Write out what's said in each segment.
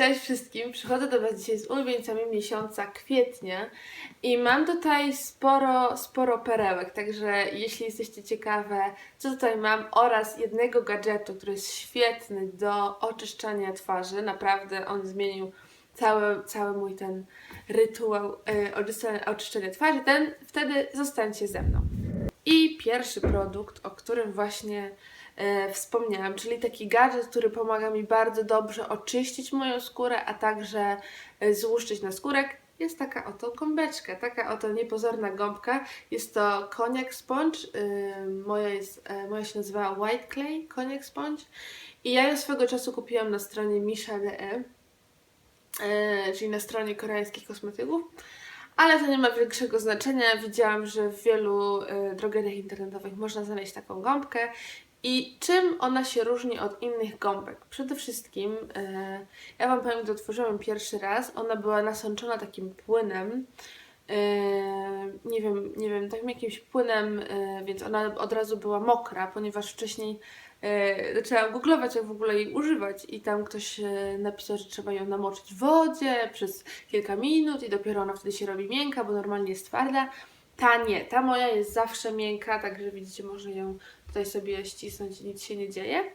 Cześć wszystkim, przychodzę do Was dzisiaj z ulubieńcami miesiąca kwietnia i mam tutaj sporo, sporo perełek, także jeśli jesteście ciekawe, co tutaj mam oraz jednego gadżetu, który jest świetny do oczyszczania twarzy, naprawdę on zmienił cały, cały mój ten rytuał e, oczyszczania, oczyszczania twarzy, ten wtedy zostańcie ze mną. I pierwszy produkt, o którym właśnie e, wspomniałam, czyli taki gadżet, który pomaga mi bardzo dobrze oczyścić moją skórę, a także e, złuszczyć na skórek, jest taka oto gąbeczka, taka oto niepozorna gąbka. Jest to Cognac Sponge, e, moja, jest, moja się nazywa White Clay Cognac Sponge i ja ją swego czasu kupiłam na stronie Misha.de, e, czyli na stronie koreańskich kosmetyków. Ale to nie ma większego znaczenia. Widziałam, że w wielu y, drogeriach internetowych można znaleźć taką gąbkę. I czym ona się różni od innych gąbek? Przede wszystkim, y, ja Wam powiem, gdy otworzyłam pierwszy raz, ona była nasączona takim płynem. y, nie wiem, nie wiem, takim jakimś płynem, y, więc ona od razu była mokra, ponieważ wcześniej e, zaczęłam googlować, jak w ogóle jej używać i tam ktoś e, napisał, że trzeba ją namoczyć w wodzie przez kilka minut i dopiero ona wtedy się robi miękka, bo normalnie jest twarda. Ta nie, ta moja jest zawsze miękka, także widzicie, można ją tutaj sobie ścisnąć i nic się nie dzieje.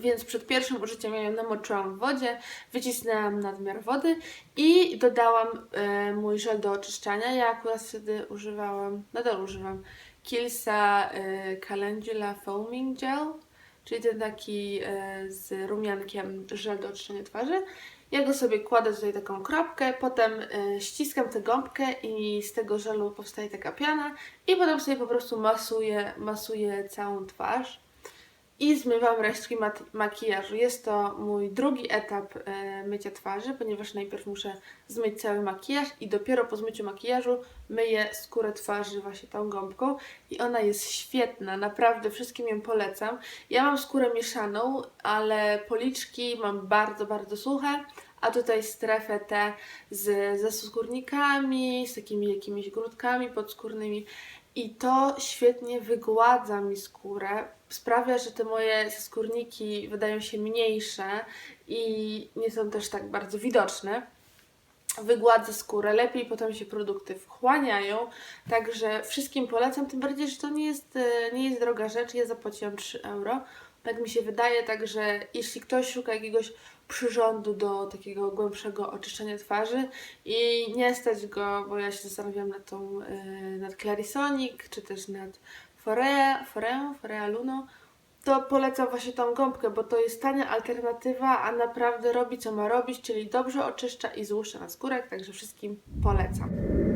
Więc przed pierwszym użyciem ja ją namoczyłam w wodzie, wycisnęłam nadmiar wody i dodałam e, mój żel do oczyszczania. Ja akurat wtedy używałam, nadal używam Kilsa e, Calendula Foaming Gel, czyli ten taki e, z rumiankiem żel do oczyszczania twarzy. Ja go sobie kładę tutaj taką kropkę, potem e, ściskam tę gąbkę i z tego żelu powstaje taka piana i potem sobie po prostu masuję, masuję całą twarz i zmywam resztki makijażu. Jest to mój drugi etap e, mycia twarzy, ponieważ najpierw muszę zmyć cały makijaż i dopiero po zmyciu makijażu myję skórę twarzy właśnie tą gąbką i ona jest świetna, naprawdę wszystkim ją polecam. Ja mam skórę mieszaną, ale policzki mam bardzo, bardzo suche, a tutaj strefę tę z, ze skórnikami, z takimi jakimiś grudkami podskórnymi. I to świetnie wygładza mi skórę. Sprawia, że te moje skórniki wydają się mniejsze i nie są też tak bardzo widoczne. Wygładza skórę, lepiej potem się produkty wchłaniają, także wszystkim polecam, tym bardziej, że to nie jest, e, nie jest droga rzecz, ja zapłaciłam 3 euro, tak mi się wydaje, także jeśli ktoś szuka jakiegoś przyrządu do takiego głębszego oczyszczenia twarzy i nie stać go, bo ja się zastanawiam nad tą, yy, nad Clarisonic, czy też nad Forea, Foreą, Forea Luno, to polecam właśnie tą gąbkę, bo to jest tania alternatywa, a naprawdę robi co ma robić, czyli dobrze oczyszcza i złuszcza na skórek, także wszystkim polecam.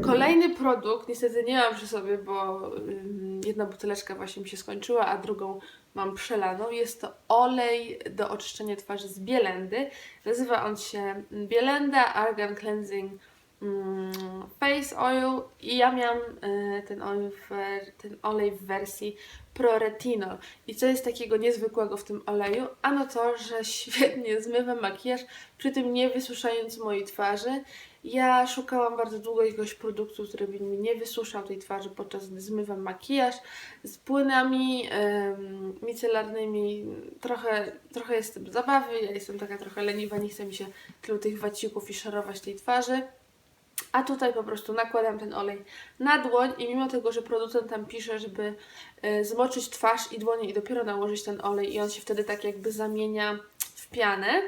Kolejny produkt, niestety nie mam przy sobie, bo ym, jedna buteleczka właśnie mi się skończyła, a drugą mam przelaną. Jest to olej do oczyszczenia twarzy z Bielendy. Nazywa on się Bielenda Argan Cleansing mm, Face Oil i ja miałam y, ten, olej w, ten olej w wersji Pro Retinol. I co jest takiego niezwykłego w tym oleju? Ano to, że świetnie zmywa makijaż, przy tym nie wysuszając mojej twarzy. Ja szukałam bardzo długo jakiegoś produktu, który by mi nie wysuszał tej twarzy podczas gdy zmywam makijaż. Z płynami micelarnymi trochę, trochę jest z tym zabawy. Ja jestem taka trochę leniwa, nie chce mi się tylu tych wacików i szarować tej twarzy. A tutaj po prostu nakładam ten olej na dłoń i mimo tego, że producent tam pisze, żeby e, zmoczyć twarz i dłonie i dopiero nałożyć ten olej i on się wtedy tak jakby zamienia w pianę,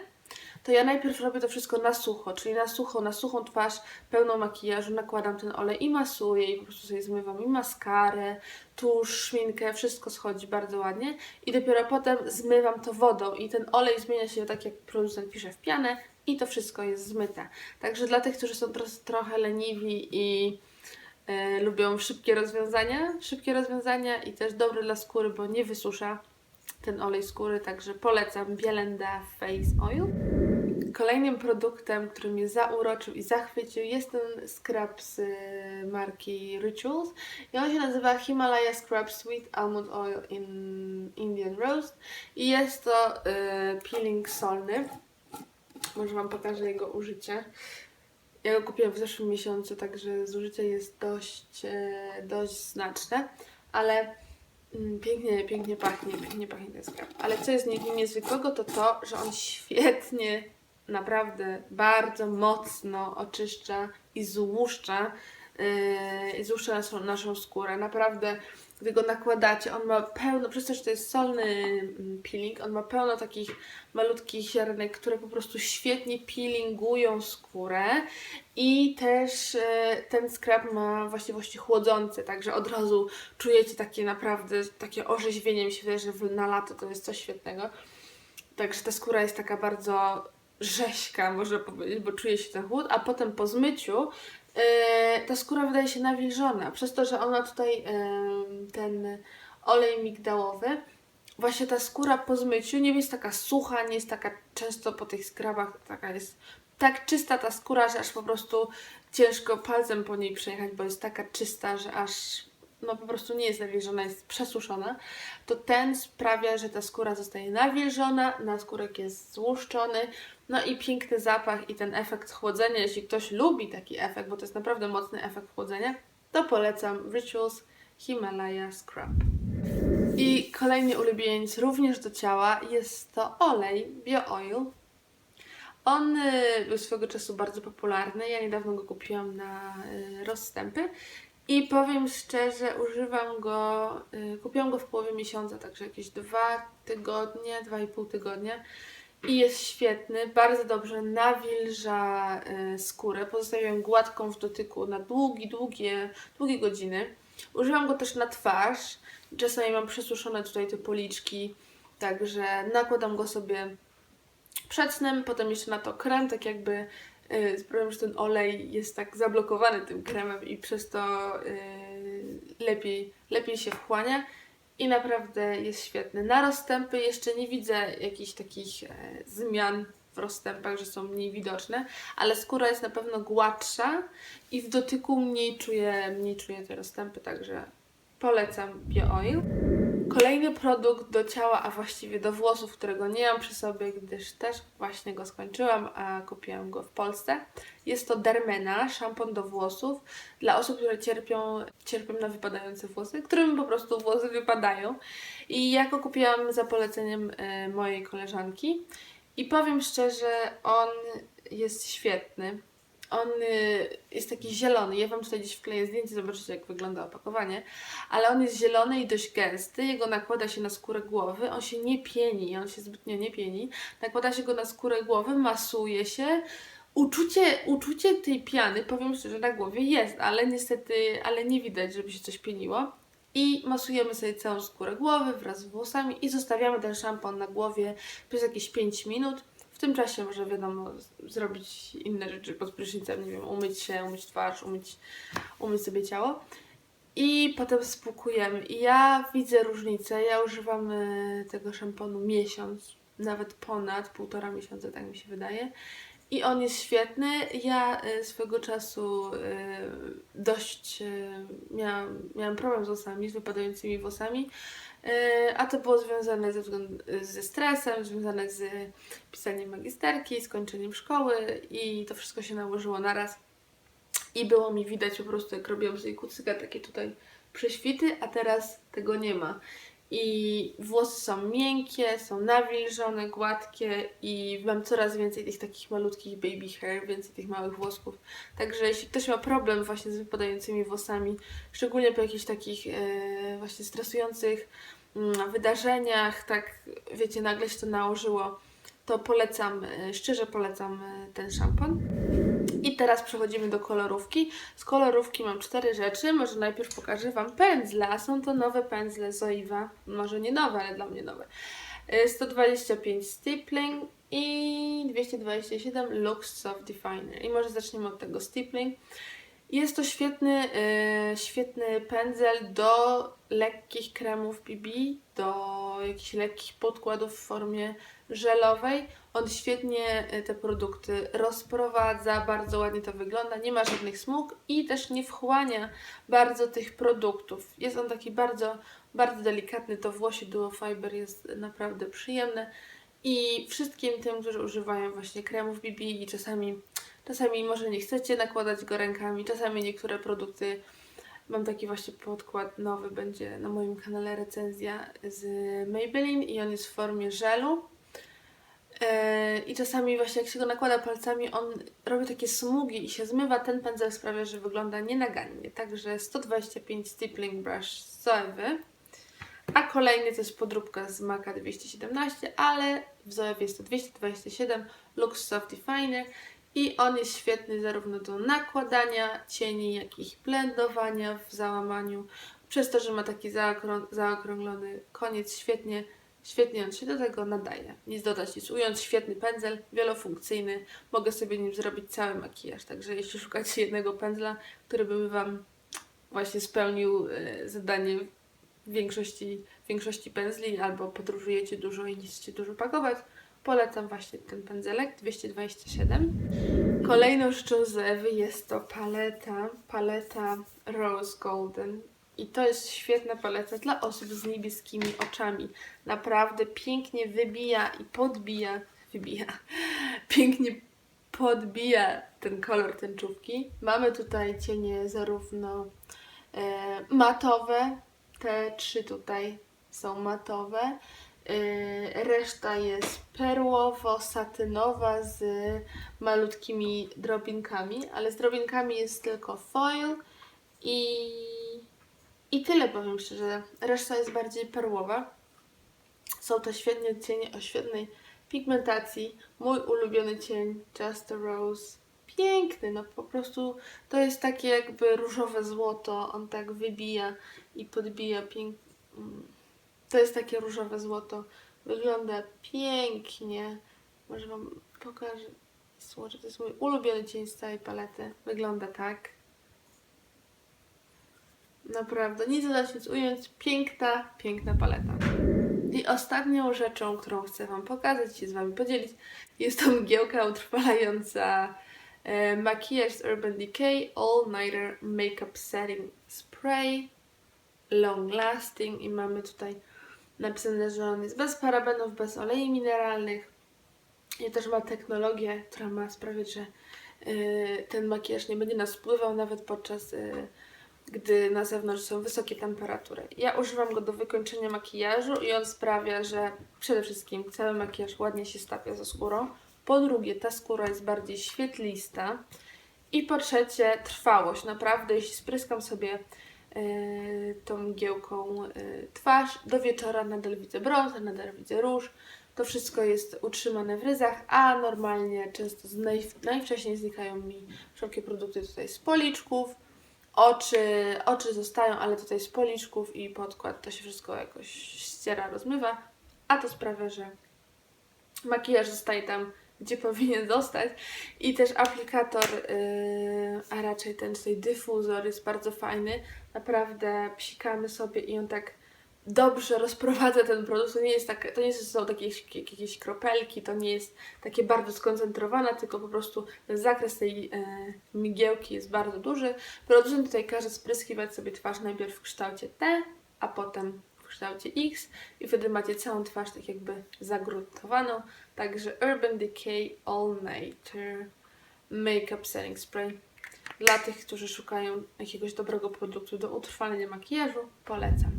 to ja najpierw robię to wszystko na sucho, czyli na sucho, na suchą twarz, pełną makijażu, nakładam ten olej i masuję i po prostu sobie zmywam i maskarę, tusz, szminkę, wszystko schodzi bardzo ładnie i dopiero potem zmywam to wodą i ten olej zmienia się tak jak producent pisze w pianę i to wszystko jest zmyte. Także dla tych, którzy są tro- trochę leniwi i e, lubią szybkie rozwiązania, szybkie rozwiązania i też dobre dla skóry, bo nie wysusza ten olej skóry, także polecam Bielenda Face Oil. Kolejnym produktem, który mnie zauroczył i zachwycił jest ten scrub z y, marki Rituals i on się nazywa Himalaya Scrub Sweet Almond Oil in Indian Roast i jest to y, peeling solny. Może Wam pokażę jego użycie. Ja go kupiłam w zeszłym miesiącu, także zużycie jest dość, e, dość znaczne, ale mm, pięknie, pięknie pachnie, pięknie pachnie ten skrab. Ale co jest niezwykłego, to to, że on świetnie naprawdę bardzo mocno oczyszcza i złuszcza, yy, złuszcza naszą, naszą skórę. Naprawdę, gdy go nakładacie, on ma pełno, przez to, że to jest solny mm, peeling, on ma pełno takich malutkich ziarnek, które po prostu świetnie peelingują skórę i też e, ten skrab ma właściwości chłodzące, także od razu czujecie takie naprawdę, takie orzeźwienie, mi się wydaje, że na lato to jest coś świetnego. Także ta skóra jest taka bardzo rześka, można powiedzieć, bo czuje się ten chłód, a potem po zmyciu e, ta skóra wydaje się nawilżona, przez to, że ona tutaj e, ten olej migdałowy, właśnie ta skóra po zmyciu nie jest taka sucha, nie jest taka często po tych skrabach, taka jest tak czysta ta skóra, że aż po prostu ciężko palcem po niej przejechać, bo jest taka czysta, że aż no po prostu nie jest nawilżona, jest przesuszona, to ten sprawia, że ta skóra zostaje nawilżona, naskórek jest złuszczony, no i piękny zapach i ten efekt chłodzenia. Jeśli ktoś lubi taki efekt, bo to jest naprawdę mocny efekt chłodzenia, to polecam Rituals Himalaya Scrub. I kolejny ulubieniec również do ciała jest to olej BioOil. On y, był swego czasu bardzo popularny. Ja niedawno go kupiłam na y, rozstępy. I powiem szczerze, używam go, y, kupiłam go w połowie miesiąca, także jakieś dwa tygodnie, dwa i pół tygodnia. I jest świetny, bardzo dobrze nawilża y, skórę, pozostawia ją gładką w dotyku na długi, długie, długie godziny. Używam go też na twarz. Czasami mam przesuszone tutaj te policzki, także nakładam go sobie przed snem, potem jeszcze na to krem, tak jakby yy, sprawiam, że ten olej jest tak zablokowany tym kremem i przez to yy, lepiej, lepiej się wchłania i naprawdę jest świetny. Na rozstępy jeszcze nie widzę jakichś takich e, zmian w rozstępach, że są mniej widoczne, ale skóra jest na pewno gładsza i w dotyku mniej czuję, mniej czuję te rozstępy, także polecam BioOil. Kolejny produkt do ciała, a właściwie do włosów, którego nie mam przy sobie, gdyż też właśnie go skończyłam, a kupiłam go w Polsce. Jest to Dermena, szampon do włosów dla osób, które cierpią, cierpią na wypadające włosy, którym po prostu włosy wypadają. I ja go kupiłam za poleceniem e, mojej koleżanki. I powiem szczerze, on jest świetny. On y, jest taki zielony. Ja Wam tutaj gdzieś wkleję zdjęcie, zobaczycie jak wygląda opakowanie. Ale on jest zielony i dość gęsty. Jego nakłada się na skórę głowy. On się nie pieni, on się zbytnio nie pieni. Nakłada się go na skórę głowy, masuje się. Uczucie, uczucie tej piany, powiem szczerze, na głowie jest, ale niestety, ale nie widać, żeby się coś pieniło. I masujemy sobie całą skórę głowy wraz z włosami i zostawiamy ten szampon na głowie przez jakieś 5 minut. Tym czasie może wiadomo zrobić inne rzeczy pod prysznicem, nie wiem, umyć się, umyć twarz, umyć, umyć sobie ciało. I potem spłukujemy. I ja widzę różnicę. Ja używam y, tego szamponu miesiąc, nawet ponad półtora miesiąca, tak mi się wydaje. I on jest świetny. Ja y, swego czasu y, dość y, miałam, miałam problem z włosami, z wypadającymi włosami. A to było związane ze, ze stresem, związane z pisaniem magisterki, skończeniem szkoły i to wszystko się nałożyło naraz. I było mi widać po prostu, jak robiłam sobie kucyka, takie tutaj prześwity, a teraz tego nie ma. I włosy są miękkie, są nawilżone, gładkie i mam coraz więcej tych takich malutkich baby hair, więcej tych małych włosków. Także jeśli ktoś ma problem właśnie z wypadającymi włosami, szczególnie po jakichś takich e, właśnie stresujących mm, wydarzeniach, tak wiecie, nagle się to nałożyło, to polecam, e, szczerze polecam e, ten szampon. I teraz przechodzimy do kolorówki. Z kolorówki mam cztery rzeczy. Może najpierw pokażę Wam pędzle, a są to nowe pędzle Zoiva. Może nie nowe, ale dla mnie nowe. Y, 125 Stippling i 227 Lux Soft Definer. I może zaczniemy od tego Stippling. Jest to świetny, y, świetny pędzel do lekkich kremów BB, do jakichś lekkich podkładów w formie żelowej. On świetnie y, te produkty rozprowadza, bardzo ładnie to wygląda, nie ma żadnych smug i też nie wchłania bardzo tych produktów. Jest on taki bardzo, bardzo delikatny, to włosie Duo Fiber jest naprawdę przyjemne i wszystkim tym, którzy używają właśnie kremów BB i czasami, czasami może nie chcecie nakładać go rękami, czasami niektóre produkty Mam taki właśnie podkład nowy, będzie na moim kanale recenzja z Maybelline i on jest w formie żelu. E, I czasami właśnie jak się go nakłada palcami, on robi takie smugi i się zmywa. Ten pędzel sprawia, że wygląda nienagannie. Także 125 Stippling Brush z Zoewy. A kolejny to jest podróbka z Maca 217, ale w Zoewie jest to 227 Lux Soft Definer i on jest świetny zarówno do nakładania cieni, jak i blendowania w załamaniu. Przez to, że ma taki zaokrą- zaokrąglony koniec, świetnie, świetnie on się do tego nadaje. Nic dodać, nic ująć. Świetny pędzel, wielofunkcyjny. Mogę sobie nim zrobić cały makijaż. Także jeśli szukacie jednego pędzla, który by Wam właśnie spełnił e, zadanie większości, większości pędzli, albo podróżujecie dużo i nie chcecie dużo pakować, polecam właśnie ten pędzelek 227. Kolejną rzeczą z Ewy jest to paleta, paleta Rose Golden. I to jest świetna paleta dla osób z niebieskimi oczami. Naprawdę pięknie wybija i podbija, wybija, pięknie podbija ten kolor tęczówki. Mamy tutaj cienie zarówno e, matowe, te trzy tutaj są matowe. E, Reszta jest perłowo-satynowa z malutkimi drobinkami, ale z drobinkami jest tylko foil i, i tyle powiem szczerze. Reszta jest bardziej perłowa. Są to świetne cienie o świetnej pigmentacji. Mój ulubiony cień Just a Rose. Piękny, no po prostu to jest takie jakby różowe złoto. On tak wybija i podbija pięknie. To jest takie różowe złoto. Wygląda pięknie. Może Wam pokażę. Słocze, to jest mój ulubiony cień z całej palety. Wygląda tak. Naprawdę, nic dodać, nic ująć. Piękna, piękna paleta. I ostatnią rzeczą, którą chcę Wam pokazać i z Wami podzielić, jest to mgiełka utrwalająca e, makijaż z Urban Decay All Nighter Makeup Setting Spray Long Lasting i mamy tutaj napisane, że on jest bez parabenów, bez olei mineralnych i też ma technologię, która ma sprawić, że y, ten makijaż nie będzie nas wpływał nawet podczas y, gdy na zewnątrz są wysokie temperatury. Ja używam go do wykończenia makijażu i on sprawia, że przede wszystkim cały makijaż ładnie się stapia ze skórą. Po drugie, ta skóra jest bardziej świetlista. I po trzecie, trwałość. Naprawdę, jeśli spryskam sobie tą mgiełką yy, twarz, do wieczora nadal widzę brąz, nadal widzę róż. To wszystko jest utrzymane w ryzach, a normalnie często naj, najwcześniej znikają mi wszelkie produkty tutaj z policzków. Oczy, oczy zostają, ale tutaj z policzków i podkład to się wszystko jakoś ściera, rozmywa, a to sprawia, że makijaż zostaje tam, gdzie powinien zostać. I też aplikator, yy, a raczej ten tutaj dyfuzor jest bardzo fajny. Naprawdę psikamy sobie i on tak dobrze rozprowadza ten produkt. To nie jest tak, to nie są takie jakieś, kropelki, to nie jest takie bardzo skoncentrowane, tylko po prostu ten zakres tej e, migiełki jest bardzo duży. Producent tutaj każe spryskiwać sobie twarz najpierw w kształcie T, a potem w kształcie X i wtedy macie całą twarz tak jakby zagruntowaną. Także Urban Decay All Nighter Makeup Setting Spray. Dla tych, którzy szukają jakiegoś dobrego produktu do utrwalenia makijażu, polecam.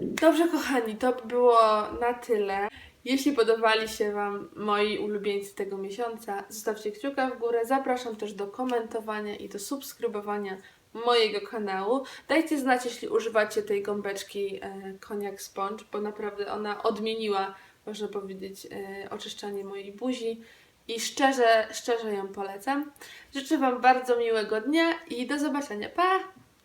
Dobrze, kochani, to by było na tyle. Jeśli podobali się Wam moi ulubieńcy tego miesiąca, zostawcie kciuka w górę. Zapraszam też do komentowania i do subskrybowania mojego kanału. Dajcie znać, jeśli używacie tej gąbeczki e, Cognac Sponge, bo naprawdę ona odmieniła, można powiedzieć, e, oczyszczanie mojej buzi i szczerze, szczerze ją polecam. Życzę Wam bardzo miłego dnia i do zobaczenia. Pa!